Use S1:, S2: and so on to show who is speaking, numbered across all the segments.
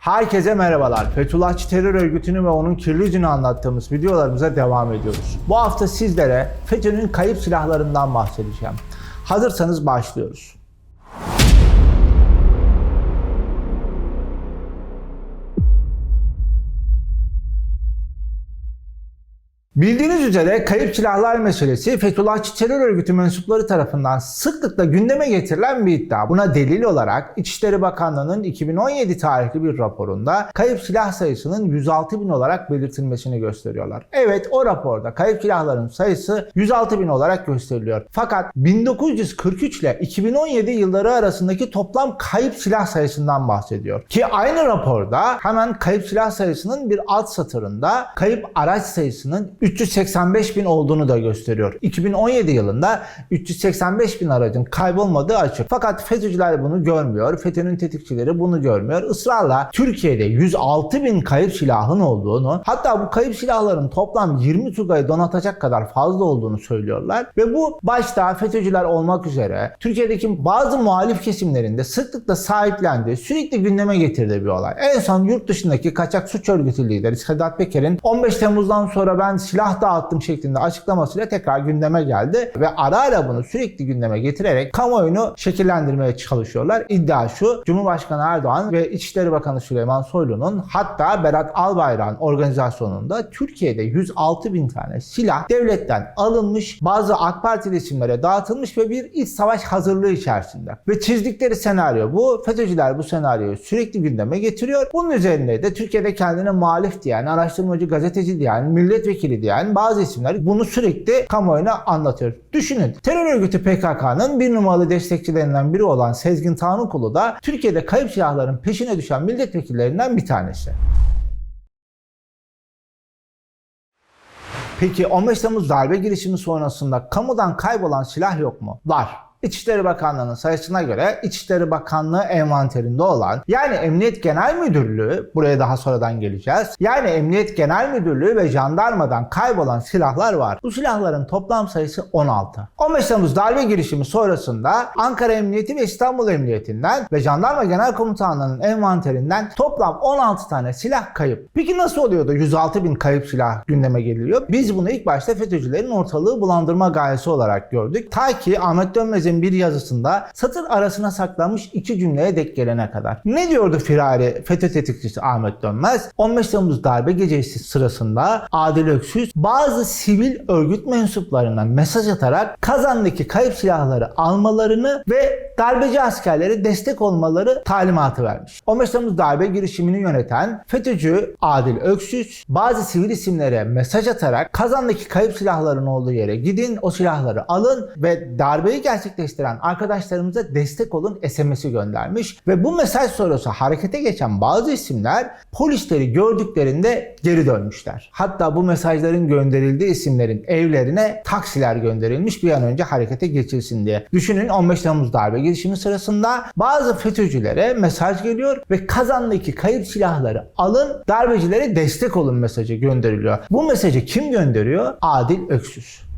S1: Herkese merhabalar. Fethullahçı terör örgütünü ve onun kirli yüzünü anlattığımız videolarımıza devam ediyoruz. Bu hafta sizlere FETÖ'nün kayıp silahlarından bahsedeceğim. Hazırsanız başlıyoruz. Bildiğiniz üzere kayıp silahlar meselesi Fethullahçı terör örgütü mensupları tarafından sıklıkla gündeme getirilen bir iddia. Buna delil olarak İçişleri Bakanlığı'nın 2017 tarihli bir raporunda kayıp silah sayısının 106 bin olarak belirtilmesini gösteriyorlar. Evet o raporda kayıp silahların sayısı 106 bin olarak gösteriliyor. Fakat 1943 ile 2017 yılları arasındaki toplam kayıp silah sayısından bahsediyor. Ki aynı raporda hemen kayıp silah sayısının bir alt satırında kayıp araç sayısının 385 bin olduğunu da gösteriyor. 2017 yılında 385 bin aracın kaybolmadığı açık. Fakat FETÖ'cüler bunu görmüyor. FETÖ'nün tetikçileri bunu görmüyor. Israrla Türkiye'de 106 bin kayıp silahın olduğunu hatta bu kayıp silahların toplam 20 Tugay'ı donatacak kadar fazla olduğunu söylüyorlar. Ve bu başta FETÖ'cüler olmak üzere Türkiye'deki bazı muhalif kesimlerinde sıklıkla sahiplendiği, sürekli gündeme getirdiği bir olay. En son yurt dışındaki kaçak suç örgütü lideri Sedat Peker'in 15 Temmuz'dan sonra ben silah dağıttım şeklinde açıklamasıyla tekrar gündeme geldi ve ara ara bunu sürekli gündeme getirerek kamuoyunu şekillendirmeye çalışıyorlar. İddia şu, Cumhurbaşkanı Erdoğan ve İçişleri Bakanı Süleyman Soylu'nun hatta Berat Albayrak'ın organizasyonunda Türkiye'de 106 bin tane silah devletten alınmış, bazı AK Partili isimlere dağıtılmış ve bir iç savaş hazırlığı içerisinde. Ve çizdikleri senaryo bu. FETÖ'cüler bu senaryoyu sürekli gündeme getiriyor. Bunun üzerine de Türkiye'de kendine muhalif diyen, araştırmacı, gazeteci diyen, milletvekili diyen bazı isimler bunu sürekli kamuoyuna anlatıyor. Düşünün terör örgütü PKK'nın bir numaralı destekçilerinden biri olan Sezgin Tanrıkulu da Türkiye'de kayıp silahların peşine düşen milletvekillerinden bir tanesi. Peki 15 Temmuz darbe girişimi sonrasında kamudan kaybolan silah yok mu? Var. İçişleri Bakanlığı'nın sayısına göre İçişleri Bakanlığı envanterinde olan yani Emniyet Genel Müdürlüğü buraya daha sonradan geleceğiz. Yani Emniyet Genel Müdürlüğü ve jandarmadan kaybolan silahlar var. Bu silahların toplam sayısı 16. 15 Temmuz darbe girişimi sonrasında Ankara Emniyeti ve İstanbul Emniyetinden ve Jandarma Genel Komutanlığı'nın envanterinden toplam 16 tane silah kayıp. Peki nasıl oluyordu 106 bin kayıp silah gündeme geliyor? Biz bunu ilk başta FETÖ'cülerin ortalığı bulandırma gayesi olarak gördük. Ta ki Ahmet Dönmez'in bir yazısında satır arasına saklanmış iki cümleye dek gelene kadar. Ne diyordu firari FETÖ tetikçisi Ahmet Dönmez? 15 Temmuz darbe gecesi sırasında Adil Öksüz bazı sivil örgüt mensuplarına mesaj atarak Kazan'daki kayıp silahları almalarını ve darbeci askerlere destek olmaları talimatı vermiş. 15 Temmuz darbe girişimini yöneten FETÖ'cü Adil Öksüz bazı sivil isimlere mesaj atarak Kazan'daki kayıp silahların olduğu yere gidin o silahları alın ve darbeyi gerçekleştiren arkadaşlarımıza destek olun SMS'i göndermiş ve bu mesaj sonrası harekete geçen bazı isimler polisleri gördüklerinde geri dönmüşler. Hatta bu mesajların gönderildiği isimlerin evlerine taksiler gönderilmiş bir an önce harekete geçilsin diye. Düşünün 15 Temmuz darbe girişimi sırasında bazı FETÖ'cülere mesaj geliyor ve Kazan'daki kayıp silahları alın darbecilere destek olun mesajı gönderiliyor. Bu mesajı kim gönderiyor? Adil Öksüz.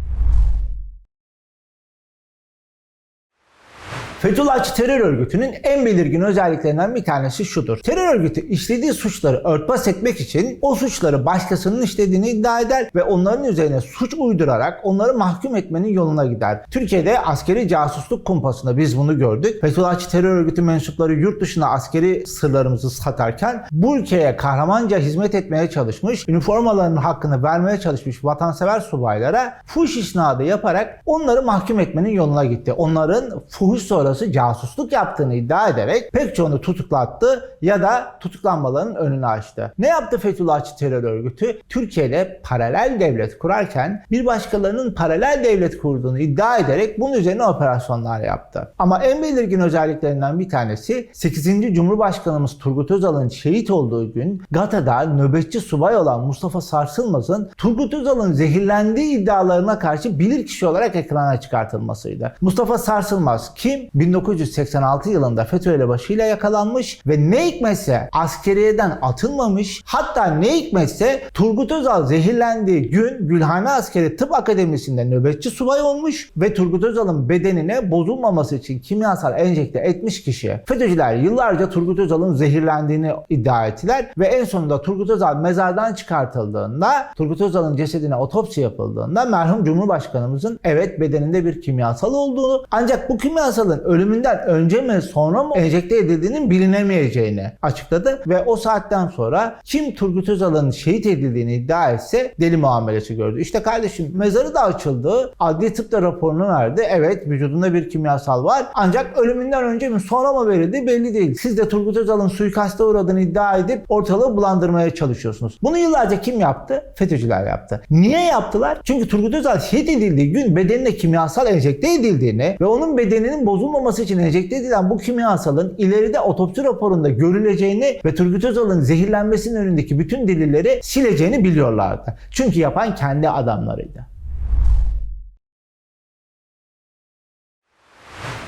S1: Fethullahçı terör örgütünün en belirgin özelliklerinden bir tanesi şudur. Terör örgütü işlediği suçları örtbas etmek için o suçları başkasının işlediğini iddia eder ve onların üzerine suç uydurarak onları mahkum etmenin yoluna gider. Türkiye'de askeri casusluk kumpasında biz bunu gördük. Fethullahçı terör örgütü mensupları yurt dışına askeri sırlarımızı satarken bu ülkeye kahramanca hizmet etmeye çalışmış, üniformalarının hakkını vermeye çalışmış vatansever subaylara fuhuş isnadı yaparak onları mahkum etmenin yoluna gitti. Onların fuhuş sonrası casusluk yaptığını iddia ederek pek çoğunu tutuklattı ya da tutuklanmalarının önünü açtı. Ne yaptı Fethullahçı terör örgütü? Türkiye'de paralel devlet kurarken bir başkalarının paralel devlet kurduğunu iddia ederek bunun üzerine operasyonlar yaptı. Ama en belirgin özelliklerinden bir tanesi 8. Cumhurbaşkanımız Turgut Özal'ın şehit olduğu gün Gata'da nöbetçi subay olan Mustafa Sarsılmaz'ın Turgut Özal'ın zehirlendiği iddialarına karşı bilirkişi olarak ekrana çıkartılmasıydı. Mustafa Sarsılmaz kim? 1986 yılında FETÖ elebaşıyla yakalanmış ve ne hikmetse askeriyeden atılmamış. Hatta ne hikmetse Turgut Özal zehirlendiği gün Gülhane Askeri Tıp Akademisi'nde nöbetçi subay olmuş ve Turgut Özal'ın bedenine bozulmaması için kimyasal enjekte etmiş kişi. FETÖ'cüler yıllarca Turgut Özal'ın zehirlendiğini iddia ettiler ve en sonunda Turgut Özal mezardan çıkartıldığında Turgut Özal'ın cesedine otopsi yapıldığında merhum Cumhurbaşkanımızın evet bedeninde bir kimyasal olduğunu ancak bu kimyasalın ölümünden önce mi sonra mı enjekte edildiğinin bilinemeyeceğini açıkladı ve o saatten sonra kim Turgut Özal'ın şehit edildiğini iddia etse deli muamelesi gördü. İşte kardeşim mezarı da açıldı. Adli tıp da raporunu verdi. Evet vücudunda bir kimyasal var. Ancak ölümünden önce mi sonra mı verildi belli değil. Siz de Turgut Özal'ın suikaste uğradığını iddia edip ortalığı bulandırmaya çalışıyorsunuz. Bunu yıllarca kim yaptı? FETÖ'cüler yaptı. Niye yaptılar? Çünkü Turgut Özal şehit edildiği gün bedenine kimyasal enjekte edildiğini ve onun bedeninin bozulmaması için enjekte edilen bu kimyasalın ileride otopsi raporunda görüleceğini ve Turgut Özal'ın zehirlenmesinin önündeki bütün delilleri sileceğini biliyorlardı. Çünkü yapan kendi adamlarıydı.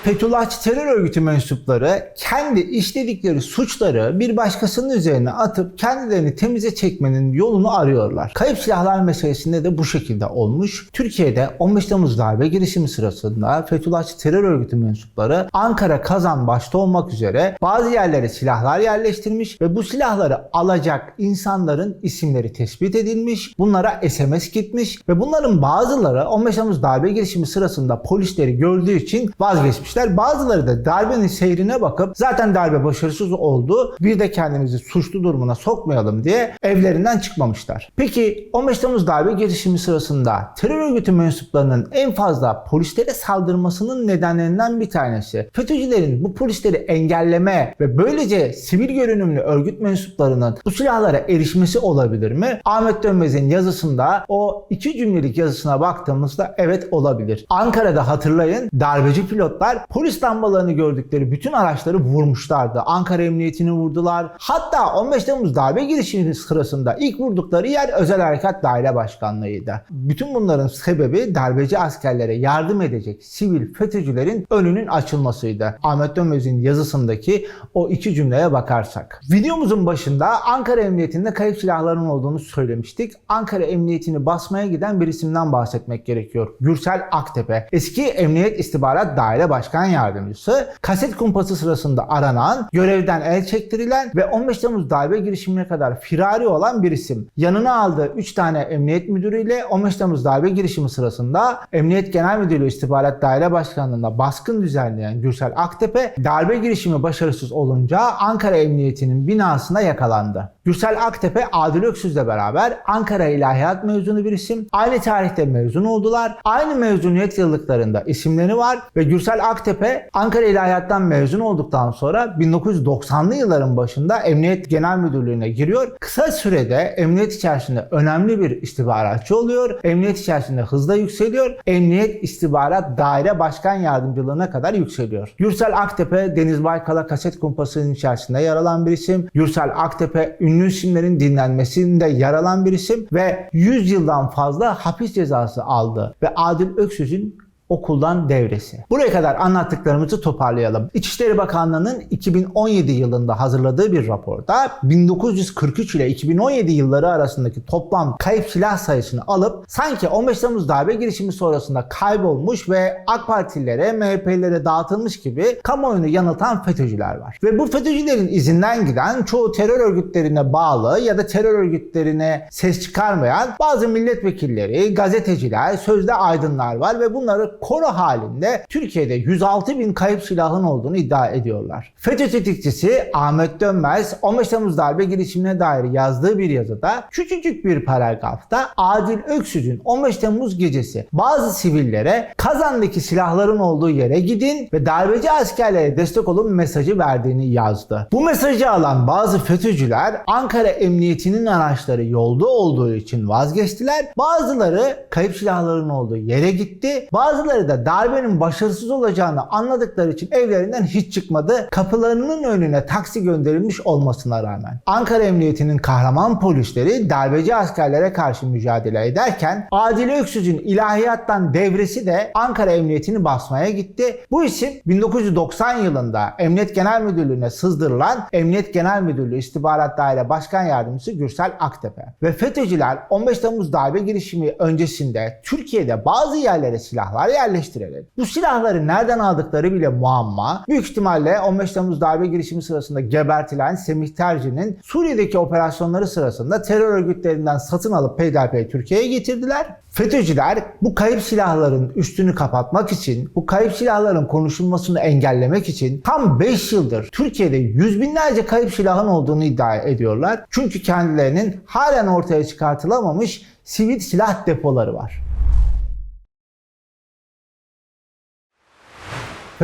S1: Fethullahçı terör örgütü mensupları kendi işledikleri suçları bir başkasının üzerine atıp kendilerini temize çekmenin yolunu arıyorlar. Kayıp silahlar meselesinde de bu şekilde olmuş. Türkiye'de 15 Temmuz darbe girişimi sırasında Fethullahçı terör örgütü mensupları Ankara, Kazan başta olmak üzere bazı yerlere silahlar yerleştirmiş ve bu silahları alacak insanların isimleri tespit edilmiş. Bunlara SMS gitmiş ve bunların bazıları 15 Temmuz darbe girişimi sırasında polisleri gördüğü için vazgeçmiş etmişler. Bazıları da darbenin seyrine bakıp zaten darbe başarısız oldu. Bir de kendimizi suçlu durumuna sokmayalım diye evlerinden çıkmamışlar. Peki 15 Temmuz darbe girişimi sırasında terör örgütü mensuplarının en fazla polislere saldırmasının nedenlerinden bir tanesi FETÖ'cülerin bu polisleri engelleme ve böylece sivil görünümlü örgüt mensuplarının bu silahlara erişmesi olabilir mi? Ahmet Dönmez'in yazısında o iki cümlelik yazısına baktığımızda evet olabilir. Ankara'da hatırlayın darbeci pilotlar polis lambalarını gördükleri bütün araçları vurmuşlardı. Ankara Emniyetini vurdular. Hatta 15 Temmuz darbe girişimi sırasında ilk vurdukları yer Özel Harekat Daire Başkanlığı'ydı. Bütün bunların sebebi darbeci askerlere yardım edecek sivil FETÖ'cülerin önünün açılmasıydı. Ahmet Dönmez'in yazısındaki o iki cümleye bakarsak. Videomuzun başında Ankara Emniyetinde kayıp silahların olduğunu söylemiştik. Ankara Emniyetini basmaya giden bir isimden bahsetmek gerekiyor. Gürsel Aktepe. Eski Emniyet İstihbarat Daire Başkanı Başkan Yardımcısı kaset kumpası sırasında aranan, görevden el çektirilen ve 15 Temmuz darbe girişimine kadar firari olan bir isim. Yanına aldığı 3 tane emniyet müdürüyle 15 Temmuz darbe girişimi sırasında Emniyet Genel Müdürlüğü İstihbarat Daire Başkanlığı'nda baskın düzenleyen Gürsel Aktepe darbe girişimi başarısız olunca Ankara Emniyeti'nin binasına yakalandı. Gürsel Aktepe Adil Öksüz'le beraber Ankara İlahiyat mezunu bir isim. Aynı tarihte mezun oldular. Aynı mezuniyet yıllıklarında isimleri var ve Gürsel Aktepe Ankara İlahiyat'tan mezun olduktan sonra 1990'lı yılların başında Emniyet Genel Müdürlüğü'ne giriyor. Kısa sürede emniyet içerisinde önemli bir istihbaratçı oluyor. Emniyet içerisinde hızla yükseliyor. Emniyet İstihbarat Daire Başkan Yardımcılığına kadar yükseliyor. Gürsel Aktepe Deniz Baykal'a kaset kumpasının içerisinde yer alan bir isim. Gürsel Aktepe ünlü isimlerin dinlenmesinde yer alan bir isim ve 100 yıldan fazla hapis cezası aldı. Ve Adil Öksüz'ün okuldan devresi. Buraya kadar anlattıklarımızı toparlayalım. İçişleri Bakanlığı'nın 2017 yılında hazırladığı bir raporda 1943 ile 2017 yılları arasındaki toplam kayıp silah sayısını alıp sanki 15 Temmuz darbe girişimi sonrasında kaybolmuş ve AK Partililere, MHP'lilere dağıtılmış gibi kamuoyunu yanıltan FETÖ'cüler var. Ve bu FETÖ'cülerin izinden giden çoğu terör örgütlerine bağlı ya da terör örgütlerine ses çıkarmayan bazı milletvekilleri, gazeteciler, sözde aydınlar var ve bunları koro halinde Türkiye'de 106 bin kayıp silahın olduğunu iddia ediyorlar. FETÖ tetikçisi Ahmet Dönmez 15 Temmuz darbe girişimine dair yazdığı bir yazıda küçücük bir paragrafta Adil Öksüz'ün 15 Temmuz gecesi bazı sivillere Kazan'daki silahların olduğu yere gidin ve darbeci askerlere destek olun mesajı verdiğini yazdı. Bu mesajı alan bazı FETÖ'cüler Ankara Emniyetinin araçları yolda olduğu için vazgeçtiler. Bazıları kayıp silahların olduğu yere gitti. Bazı Bazıları da darbenin başarısız olacağını anladıkları için evlerinden hiç çıkmadı. Kapılarının önüne taksi gönderilmiş olmasına rağmen. Ankara Emniyeti'nin kahraman polisleri darbeci askerlere karşı mücadele ederken Adile Öksüz'ün ilahiyattan devresi de Ankara Emniyeti'ni basmaya gitti. Bu isim 1990 yılında Emniyet Genel Müdürlüğü'ne sızdırılan Emniyet Genel Müdürlüğü İstihbarat Daire Başkan Yardımcısı Gürsel Aktepe. Ve FETÖ'cüler 15 Temmuz darbe girişimi öncesinde Türkiye'de bazı yerlere silahlar yerleştirerek bu silahları nereden aldıkları bile muamma. Büyük ihtimalle 15 Temmuz darbe girişimi sırasında gebertilen Semih Terci'nin Suriye'deki operasyonları sırasında terör örgütlerinden satın alıp peyderpey Türkiye'ye getirdiler. FETÖ'cüler bu kayıp silahların üstünü kapatmak için, bu kayıp silahların konuşulmasını engellemek için tam 5 yıldır Türkiye'de yüz binlerce kayıp silahın olduğunu iddia ediyorlar. Çünkü kendilerinin halen ortaya çıkartılamamış sivil silah depoları var.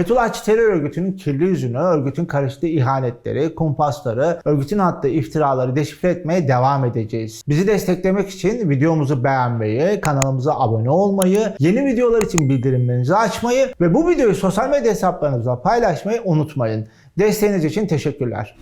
S1: Fethullahçı terör örgütünün kirli yüzünü, örgütün karıştığı ihanetleri, kumpasları, örgütün attığı iftiraları deşifre etmeye devam edeceğiz. Bizi desteklemek için videomuzu beğenmeyi, kanalımıza abone olmayı, yeni videolar için bildirimlerinizi açmayı ve bu videoyu sosyal medya hesaplarınızda paylaşmayı unutmayın. Desteğiniz için teşekkürler.